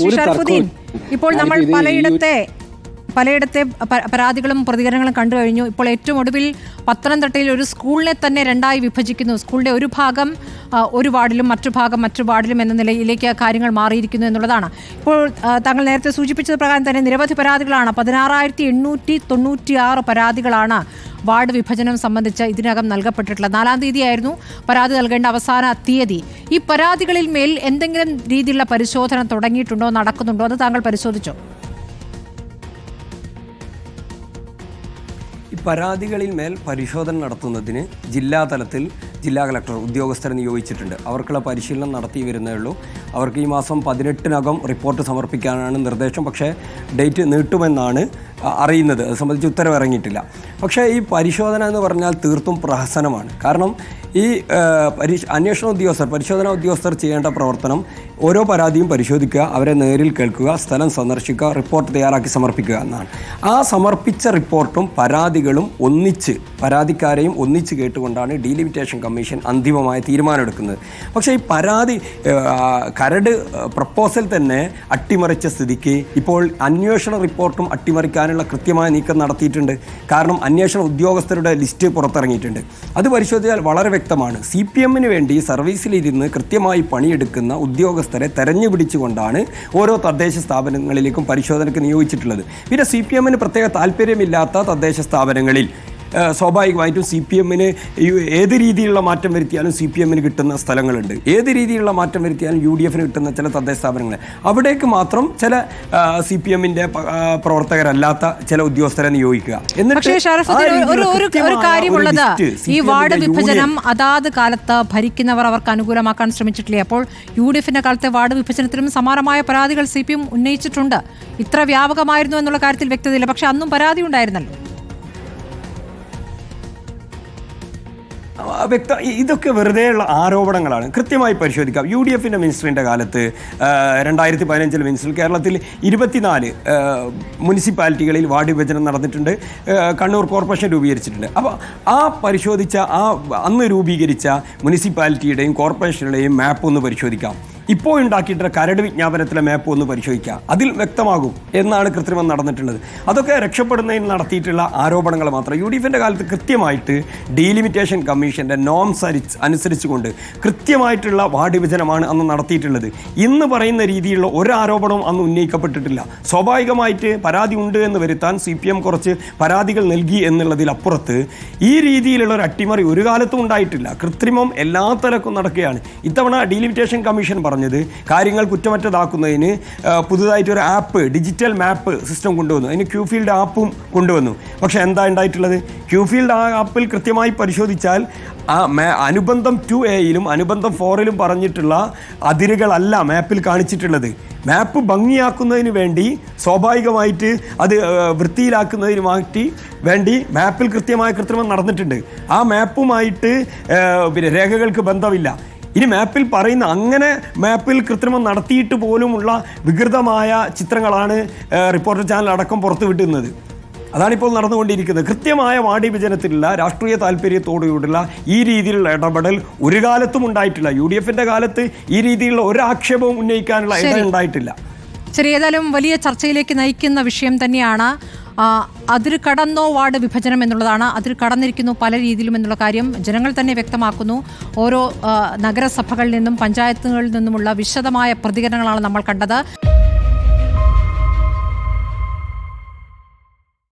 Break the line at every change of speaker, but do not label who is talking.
ശ്രീ
ഷർഫുദ്ദീൻ
ഇപ്പോൾ നമ്മൾ പലയിടത്തെ പലയിടത്തെ പരാതികളും പ്രതികരണങ്ങളും കണ്ടു കഴിഞ്ഞു. ഇപ്പോൾ ഏറ്റവും ഒടുവിൽ പത്തനംതിട്ടയിൽ ഒരു സ്കൂളിനെ തന്നെ രണ്ടായി വിഭജിക്കുന്നു. സ്കൂളിന്റെ ഒരു ഭാഗം ഒരു വാർഡിലും മറ്റു ഭാഗം മറ്റു വാർഡിലും എന്ന നിലയിലേക്ക് കാര്യങ്ങൾ മാറിയിരിക്കുന്നു എന്നുള്ളതാണ്. ഇപ്പോൾ താങ്കൾ നേരത്തെ സൂചിപ്പിച്ചത് പ്രകാരം തന്നെ നിരവധി പരാതികളാണ്. പതിനാറായിരത്തി എണ്ണൂറ്റി തൊണ്ണൂറ്റി ആറ് പരാതികളാണ് വാർഡ് വിഭജനം സംബന്ധിച്ച് ഇതിനകം നൽകപ്പെട്ടിട്ടുള്ള നാലാം തീയതിയായിരുന്നു പരാതി നൽകേണ്ട അവസാന തീയതി. ഈ പരാതികളിൽ മേൽ എന്തെങ്കിലും രീതിയിലുള്ള പരിശോധന തുടങ്ങിയിട്ടുണ്ടോ നടക്കുന്നുണ്ടോ? അത് താങ്കൾ പരിശോധിച്ചോ?
പരാതികളിൽ മേൽ പരിശോധന നടത്തുന്നതിന് ജില്ലാ തലത്തിൽ ജില്ലാ കളക്ടർ ഉദ്യോഗസ്ഥരെ നിയോഗിച്ചിട്ടുണ്ട്. അവർക്കുള്ള പരിശീലനം നടത്തി വരുന്നേ ഉള്ളൂ. അവർക്ക് ഈ മാസം പതിനെട്ടിനകം റിപ്പോർട്ട് സമർപ്പിക്കാനാണ് നിർദ്ദേശം. പക്ഷേ ഡേറ്റ് നീട്ടുമെന്നാണ് അറിയുന്നത്. അത് സംബന്ധിച്ച് ഉത്തരവ് ഇറങ്ങിയിട്ടില്ല പക്ഷേ ഈ പരിശോധന എന്ന് പറഞ്ഞാൽ തീർത്തും പ്രഹസനമാണ്. കാരണം ഈ പരി അന്വേഷണ ഉദ്യോഗസ്ഥർ പരിശോധനാ ഉദ്യോഗസ്ഥർ ചെയ്യേണ്ട പ്രവർത്തനം ഓരോ പരാതിയും പരിശോധിക്കുക അവരെ നേരിൽ കേൾക്കുക സ്ഥലം സന്ദർശിക്കുക റിപ്പോർട്ട് തയ്യാറാക്കി സമർപ്പിക്കുക എന്നാണ്. ആ സമർപ്പിച്ച റിപ്പോർട്ടും പരാതികളും ഒന്നിച്ച് പരാതിക്കാരെയും ഒന്നിച്ച് കേട്ടുകൊണ്ടാണ് ഡീലിമിറ്റേഷൻ കമ്മീഷൻ അന്തിമമായ തീരുമാനമെടുക്കുന്നത്. പക്ഷേ ഈ പരാതി കരട് പ്രപ്പോസൽ തന്നെ അട്ടിമറിച്ച സ്ഥിതിക്ക് ഇപ്പോൾ അന്വേഷണ റിപ്പോർട്ടും അട്ടിമറിക്കാനുള്ള കൃത്യമായ നീക്കം നടത്തിയിട്ടുണ്ട്. കാരണം അന്വേഷണ ഉദ്യോഗസ്ഥരുടെ ലിസ്റ്റ് പുറത്തിറങ്ങിയിട്ടുണ്ട്. അത് പരിശോധിച്ചാൽ വളരെ വ്യക്തമാണ്. സി പി എമ്മിന് വേണ്ടി സർവീസിലിരുന്ന് കൃത്യമായി പണിയെടുക്കുന്ന ഉദ്യോഗസ്ഥരെ തെരഞ്ഞു പിടിച്ചുകൊണ്ടാണ് ഓരോ തദ്ദേശ സ്ഥാപനങ്ങളിലേക്കും പരിശോധനയ്ക്ക് നിയോഗിച്ചിട്ടുള്ളത്. പിന്നെ സി പി എമ്മിന് പ്രത്യേക താല്പര്യമില്ലാത്ത തദ്ദേശ സ്ഥാപനങ്ങളിൽ സ്വാഭാവികമായിട്ടും സി പി എമ്മിന് ഏത് രീതിയിലുള്ള മാറ്റം വരുത്തിയാലും സി പി എമ്മിന് കിട്ടുന്ന സ്ഥലങ്ങളുണ്ട്. ഏത് രീതിയിലുള്ള മാറ്റം വരുത്തിയാലും യു ഡി എഫിന് കിട്ടുന്ന ചില തദ്ദേശ സ്ഥാപനങ്ങൾ. അവിടേക്ക് മാത്രം ചില സി പി എമ്മിന്റെ പ്രവർത്തകരല്ലാത്ത ചില ഉദ്യോഗസ്ഥരെ നിയോഗിക്കുക. എന്നിട്ട്
ഈ വാർഡ് വിഭജനം അതാത് കാലത്ത് ഭരിക്കുന്നവർ അവർക്ക് അനുകൂലമാക്കാൻ ശ്രമിച്ചിട്ടില്ലേ? അപ്പോൾ യു ഡി എഫിന്റെ കാലത്തെ വാർഡ് വിഭജനത്തിലും സമാനമായ പരാതികൾ സി പി എം ഉന്നയിച്ചിട്ടുണ്ട്. ഇത്ര വ്യാപകമായിരുന്നു എന്നുള്ള കാര്യത്തിൽ വ്യക്തതയില്ല. പക്ഷെ അന്നും പരാതി ഉണ്ടായിരുന്നല്ലോ.
വ്യക്ത ഇതൊക്കെ വെറുതെയുള്ള ആരോപണങ്ങളാണ്. കൃത്യമായി പരിശോധിക്കാം. യു ഡി എഫിന്റെ മിനിസ്റ്ററിന്റെ കാലത്ത് രണ്ടായിരത്തി പതിനഞ്ചിൽ മിനിസ്റ്റർ കേരളത്തിൽ ഇരുപത്തിനാല് മുനിസിപ്പാലിറ്റികളിൽ വാർഡ് വിഭജനം നടന്നിട്ടുണ്ട്. കണ്ണൂർ കോർപ്പറേഷൻ രൂപീകരിച്ചിട്ടുണ്ട്. അപ്പോൾ ആ പരിശോധിച്ച ആ അന്ന് രൂപീകരിച്ച മുനിസിപ്പാലിറ്റിയുടെയും കോർപ്പറേഷനുടെയും മാപ്പ് ഒന്ന് പരിശോധിക്കാം. ഇപ്പോൾ ഉണ്ടാക്കിയിട്ടുള്ള കരട് വിജ്ഞാപനത്തിലെ മാപ്പ് ഒന്ന് പരിശോധിക്കുക അതിൽ വ്യക്തമാകും എന്നാണ് കൃത്രിമം നടന്നിട്ടുള്ളത്. അതൊക്കെ രക്ഷപ്പെടുന്നതിന് നടത്തിയിട്ടുള്ള ആരോപണങ്ങൾ മാത്രം. യു ഡി എഫിന്റെ കാലത്ത് കൃത്യമായിട്ട് ഡീലിമിറ്റേഷൻ കമ്മീഷന്റെ നോംസ് അനുസരിച്ചുകൊണ്ട് കൃത്യമായിട്ടുള്ള വാർഡ് വിഭജനമാണ് അന്ന് നടത്തിയിട്ടുള്ളത്. ഇന്ന് പറയുന്ന രീതിയിലുള്ള ഒരു ആരോപണവും അന്ന് ഉന്നയിക്കപ്പെട്ടിട്ടില്ല. സ്വാഭാവികമായിട്ട് പരാതി ഉണ്ട് എന്ന് വരുത്താൻ സി പി എം കുറച്ച് പരാതികൾ നൽകി എന്നുള്ളതിലപ്പുറത്ത് ഈ രീതിയിലുള്ള ഒരു അട്ടിമറി ഒരു കാലത്തും ഉണ്ടായിട്ടില്ല. കൃത്രിമം എല്ലാ തലക്കും നടക്കുകയാണ്. ഇത്തവണ ഡീലിമിറ്റേഷൻ കമ്മീഷൻ പറഞ്ഞത് കാര്യങ്ങൾ കുറ്റമറ്റതാക്കുന്നതിന് പുതുതായിട്ട് ഒരു ആപ്പ് ഡിജിറ്റൽ മാപ്പ് സിസ്റ്റം കൊണ്ടുവന്നു. അതിന് ക്യൂ ഫീൽഡ് ആപ്പും കൊണ്ടുവന്നു. പക്ഷേ എന്താ ഉണ്ടായിട്ടുള്ളത്? ക്യൂ ഫീൽഡ് ആ ആപ്പിൽ കൃത്യമായി പരിശോധിച്ചാൽ ആ അനുബന്ധം ടു എയിലും അനുബന്ധം ഫോറിലും പറഞ്ഞിട്ടുള്ള അതിരുകളല്ല മാപ്പിൽ കാണിച്ചിട്ടുള്ളത്. മാപ്പ് ഭംഗിയാക്കുന്നതിന് വേണ്ടി സ്വാഭാവികമായിട്ട് അത് വൃത്തിയിലാക്കുന്നതിന് മാറ്റി വേണ്ടി മാപ്പിൽ കൃത്യമായ കൃത്രിമം നടന്നിട്ടുണ്ട്. ആ മാപ്പുമായിട്ട് പിന്നെ രേഖകൾക്ക് ബന്ധമില്ല. ഇനി മാപ്പിൽ പറയുന്ന അങ്ങനെ മാപ്പിൽ കൃത്രിമം നടത്തിയിട്ട് പോലുമുള്ള വികൃതമായ ചിത്രങ്ങളാണ് റിപ്പോർട്ടർ ചാനൽ അടക്കം പുറത്തുവിട്ടുന്നത് അതാണിപ്പോൾ നടന്നുകൊണ്ടിരിക്കുന്നത്. കൃത്യമായ വാടിവിഭജനത്തിലുള്ള രാഷ്ട്രീയ താല്പര്യത്തോടുകൂടിയുള്ള ഈ രീതിയിലുള്ള ഇടപെടൽ ഒരു കാലത്തും ഉണ്ടായിട്ടില്ല. യു ഡി എഫിന്റെ കാലത്ത് ഈ രീതിയിലുള്ള ഒരു ആക്ഷേപവും ഉന്നയിക്കാനുള്ള ഇട. ഉണ്ടായിട്ടില്ല.
ശരി ഏതായാലും വലിയ ചർച്ചയിലേക്ക് നയിക്കുന്ന വിഷയം തന്നെയാണ് ആ, അതിര് കടന്നോ വാർഡ് വിഭജനം എന്നുള്ളതാണ്. അതിർ കടന്നിരിക്കുന്നു പല രീതിയിലും എന്നുള്ള കാര്യം ജനങ്ങൾ തന്നെ വ്യക്തമാക്കുന്നു. ഓരോ നഗരസഭകളിൽ നിന്നും പഞ്ചായത്തുകളിൽ നിന്നുമുള്ള വിശദമായ പ്രതികരണങ്ങളാണ് നമ്മൾ കണ്ടത്.